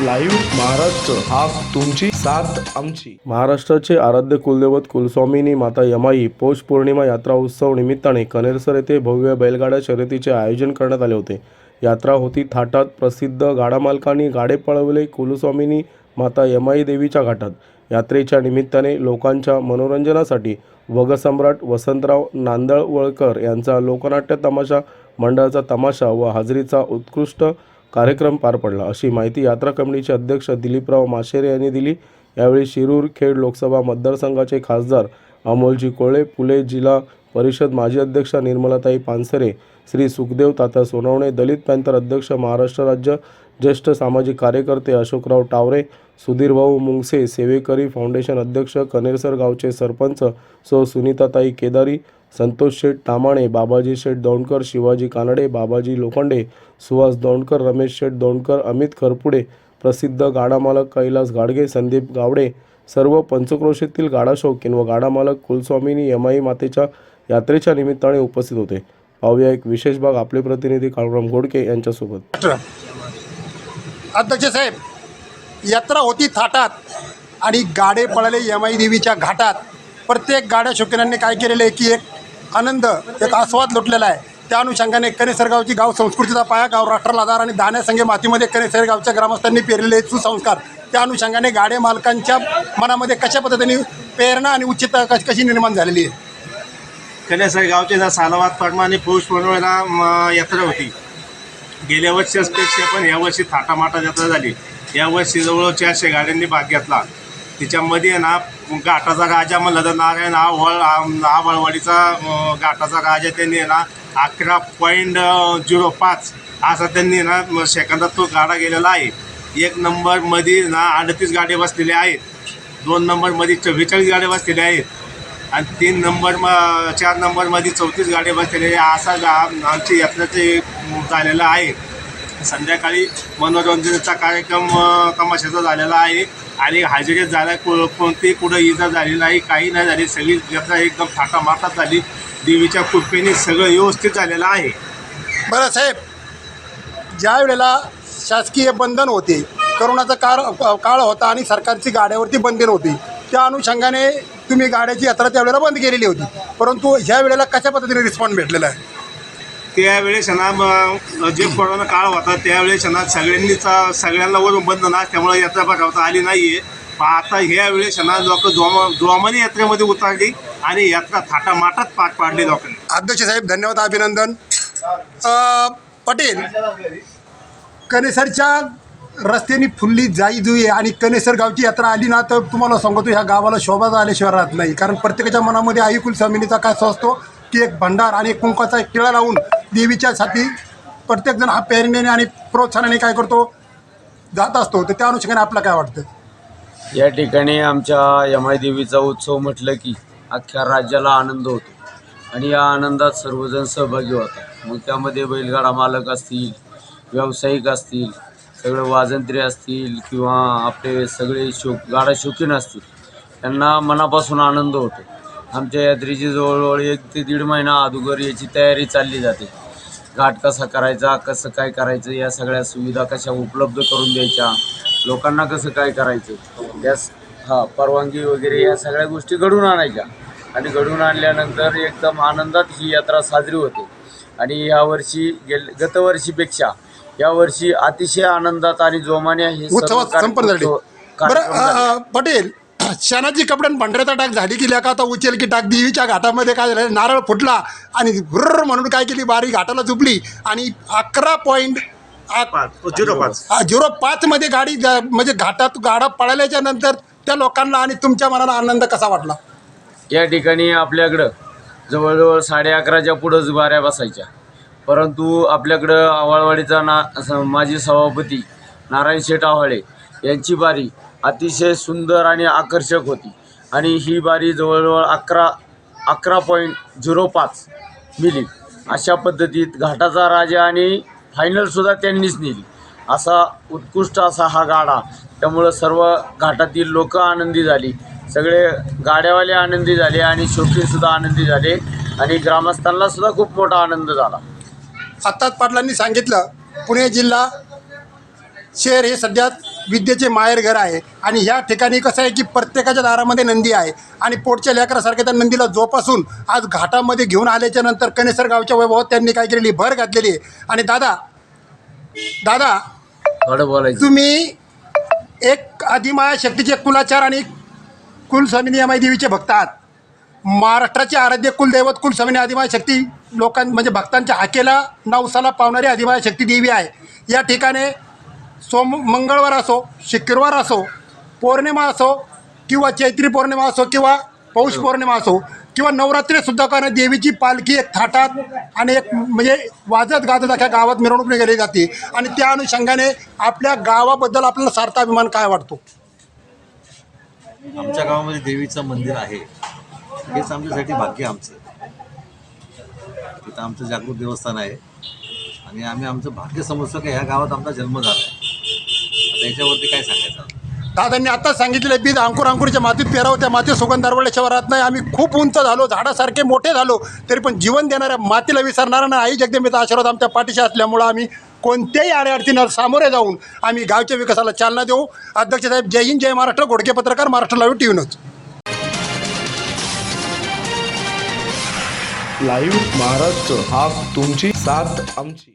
Live Maharashtra हा तुमची साथ आमची. महाराष्ट्राचे आराध्य कुलदैवत कुलस्वामिनी माता यमाई पौष पौर्णिमा यात्रा उत्सव निमित्ताने कनेरसर येथे भव्य बैलगाड्या शर्यतीचे आयोजन करण्यात आले होते. यात्रा होती थाटात प्रसिद्ध गाडा मालकांनी गाडे पळवले कुलस्वामिनी माता यमाई देवीच्या घाटात. यात्रेच्या निमित्ताने लोकांच्या मनोरंजनासाठी वगसम्राट वसंतराव नांदळवळकर यांचा लोकनाट्य तमाशा मंडळाचा तमाशा व हाजरीचा उत्कृष्ट कार्यक्रम पार पडला. अशी माहिती यात्रा कमिटीचे अध्यक्ष दिलीपराव माशेरे यांनी दिली. यावेळी शिरूर खेड लोकसभा मतदारसंघाचे खासदार अमोलजी कोळे फुले जिल्हा परिषद माजी अध्यक्ष निर्मलाताई पानसरे श्री सुखदेव तात्या सोनवणे दलित पॅंथर अध्यक्ष महाराष्ट्र राज्य ज्येष्ठ सामाजिक कार्यकर्ते अशोकराव टावरे सुधीरभाऊ मुंगसे सेवेकरी फाउंडेशन अध्यक्ष कनेरसर गावचे सरपंच सो सुनीताताई केदारी संतोष शेठ तामाणे बाबाजी शेठ दौंडकर शिवाजी कानडे बाबाजी लोखंडे सुहास दौंडकर रमेश शेठ दौंडकर अमित खरपुडे प्रसिद्ध गाडामालक कैलास गाडगे संदीप गावडे सर्व पंचक्रोशीतील गाडा शौकीन व गाडामालक कुलस्वामीनी यमाई मातेच्या यात्रेच्या निमित्ताने उपस्थित होते. पाहूया एक विशेष भाग आपले प्रतिनिधी काळराम घोडके यांच्यासोबत. अध्यक्ष साहेब यात्रा होती थाटात आणि गाडे पळाले यमाई देवीच्या घाटात. प्रत्येक गाड्या शौकीनांनी काय केलेलं आहे की एक आनंद एक आस्वाद लुटलेला आहे. त्या अनुषंगाने कनेसरगावची गाव संस्कृतीचा पाया गाव राष्ट्राला आधार आणि दाण्यासंगे मातीमध्ये कनेसरगावच्या ग्रामस्थांनी पेरलेले सुसंस्कार. त्या अनुषंगाने गाडे मालकांच्या मनामध्ये कशा पद्धतीने प्रेरणा आणि उच्चता कश- कशी निर्माण झालेली आहे? कन्यासर गावचे ना सालावाद पडमा आणि पौष पौर्णिमेला यात्रा होती. गेल्या वर्षीपेक्षा पण यावर्षी थाटामाटा यात्रा झाली. यावर्षी जवळ चारशे गाड्यांनी भाग घेतला. तिच्यामध्ये ना घाटाचा राजा म्हणलं तर नारायण आवळ हा वळवडीचा घाटाचा राजा त्यांनी ना अकरा पॉईंट झिरो पाच असा त्यांनी ना सेकंदात तो गाडा गेलेला आहे. एक नंबरमध्ये ना अडतीस गाड्या बसलेल्या आहेत. दोन नंबरमध्ये चव्वेचाळीस गाड्या बसलेल्या आहेत. आणि तीन नंबर म चार नंबरमध्ये चौतीस गाड्या बसलेले असा गा आमची यात्रेचे झालेला आहे. संध्याकाळी मनोरंजनाचा कार्यक्रम तमाशाचा झालेला आहे. आणि हजेरी झाल्या को कोणती कुठं इजा झाली नाही काही नाही झाली सगळी यात्रा एकदम थाटामाटात झाली. देवीच्या कृपेने सगळं व्यवस्थित झालेलं आहे. बरं साहेब ज्या वेळेला शासकीय बंधन होते करोनाचा काळ काळ होता आणि सरकारची गाड्यावरती बंधन होती त्या अनुषंगाने तुम्ही गाड्याची यात्रा त्यावेळेला बंद केलेली होती. परंतु ह्या वेळेला कशा पद्धतीने रिस्पॉन्स भेटलेला आहे? त्यावेळेस ना जे कोरोना काळ होता त्यावेळेस ना सगळ्यांनीच सगळ्यांना वरून बंधन त्यामुळे यात्रा भरवता आली नाही आहे पण आता ह्या वेळेस यांना लोक जोमा जोमाने यात्रेमध्ये उतरली आणि यात्रा थाटामाटात पार पाडली लोकांनी. अध्यक्ष साहेब धन्यवाद अभिनंदन. पटेल कनेसरच्या रस्त्याने फुलली जाई जुई आहे आणि कनेसर गावची यात्रा आली ना तर तुम्हाला सांगतो ह्या गावाला शोभा आल्याशिवाय राहत नाही. कारण प्रत्येकाच्या मनामध्ये आईकुल समिनीचा काय असतो. की एक भंडार आणि कुंकाचा एक टिळा लावून देवीच्या साठी प्रत्येकजण हा प्रेरणेने आणि प्रोत्साहनाने काय करतो जात असतो. तर त्या अनुषंगाने आपलं काय वाटतं या ठिकाणी आमच्या यमाई देवीचा उत्सव म्हटलं की अख्ख्या राज्याला आनंद होतो. आणि या आनंदात सर्वजण सहभागी होतात. मग त्यामध्ये बैलगाडा मालक असतील व्यावसायिक असतील सगळे वाजंत्री असतील किंवा आपले सगळे शो गाडा शौकीन असतील त्यांना मनापासून आनंद होतो. आमच्या यात्रेची जवळजवळ एक ते दीड महिना अगोदर याची तयारी चालली जाते. घाट कसा करायचा कसं काय करायचं या सगळ्या सुविधा कशा उपलब्ध करून द्यायच्या लोकांना कसं काय करायचं या हा परवानगी वगैरे या सगळ्या गोष्टी घडून आणायच्या. आणि घडून आणल्यानंतर एकदम आनंदात ही यात्रा साजरी होते. आणि यावर्षी गेल गतवर्षीपेक्षा यावर्षी अतिशय आनंदात आणि जोमाने हे पटेल शनाची कपड्यान भांडऱ्याचा टाक झाली की लेका आता उचल की टाक देवीच्या घाटामध्ये काय झालं नारळ फुटला आणि भुर्र म्हणून काय केली बारी घाटाला झुपली आणि अकरा पॉईंट पाच झिरो पाच. झिरो पाचमध्ये गाडी म्हणजे घाटात गाडा पळाल्याच्या नंतर त्या लोकांना आणि तुमच्या मनाला आनंद कसा वाटला? या ठिकाणी आपल्याकडं जवळजवळ साडे अकराच्या पुढंच बाऱ्या बसायच्या. परंतु आपल्याकडं आवाळवाडीचा ना स- माजी सभापती नारायण शेठ आव्हाळे यांची बारी अतिशय सुंदर आणि आकर्षक होती. आणि ही बारी जवळजवळ अकरा अकरा पॉईंट झिरो पाच मिली. अशा पद्धतीत घाटाचा राजा आणि फायनलसुद्धा त्यांनीच नेली. असा उत्कृष्ट असा हा गाडा. त्यामुळं सर्व घाटातील लोक आनंदी झाली. सगळे गाड्यावाले आनंदी झाले आणि शेवटीसुद्धा आनंदी झाले. आणि ग्रामस्थांनासुद्धा खूप मोठा आनंद झाला. आत्ताच पाटलांनी सांगितलं पुणे जिल्हा शहर हे सध्या विद्येचे माहेरघर आहे. आणि ह्या ठिकाणी कसं आहे की प्रत्येकाच्या दारामध्ये नंदी आहे. आणि पोटच्या लेकरासारख्या त्या नंदीला जोपासून आज घाटामध्ये घेऊन आल्याच्यानंतर कणेसर गावच्या वैभवात त्यांनी काय केलेली? भर घातलेली आहे. आणि दादा दादा तुम्ही एक आदिमाया शक्तीचे कुलाचार आणि कुलस्वामिनी यमाई देवीचे भक्त आहात. महाराष्ट्राचे आराध्य कुलदैवत कुलस्वामिनी आदिमाय शक्ती लोकां म्हणजे भक्तांच्या हाकेला नवसाला पावणारी आदिमाय शक्ती देवी आहे. या ठिकाणी सोम मंगळवार असो शुक्रवार असो पौर्णिमा असो किंवा चैत्री पौर्णिमा असो किंवा पौष पौर्णिमा असो किंवा नवरात्रीसुद्धा कारण देवीची पालखी एक थाटात आणि एक म्हणजे वाजत गाजत अख्या गावात मिरवणूक निघाली जाते. आणि त्या अनुषंगाने आपल्या गावाबद्दल आपल्याला सार्थ अभिमान काय वाटतो? आमच्या गावामध्ये देवीचं मंदिर आहे. हेच आमच्यासाठी भाग्य आमचं. तिथं आमचं जागृत देवस्थान आहे. आणि आम्ही आमचं भाग्य समजतो की ह्या गावात आमचा जन्म झाला आहे काय सांगायचं? दादांनी आताच सांगितलेलं बीज अंकुर अंकुरीच्या मातीत पेराव त्या मातीत सुगंध दरवळल्याशिवाय राहत नाही. आम्ही खूप उंच झालो झाडासारखे मोठे झालो तरी पण जीवन देणाऱ्या मातीला विसरणारा ना आई जगदंबेचा आशीर्वाद आमच्या पाठीशी असल्यामुळं आम्ही कोणत्याही अडचणीला सामोरे जाऊन आम्ही गावच्या विकासाला चालना देऊ. अध्यक्ष साहेब जय हिंद जय महाराष्ट्र. घोडके पत्रकार Maharashtra live T news. Live Maharashtra हा तुमची साथ आमची.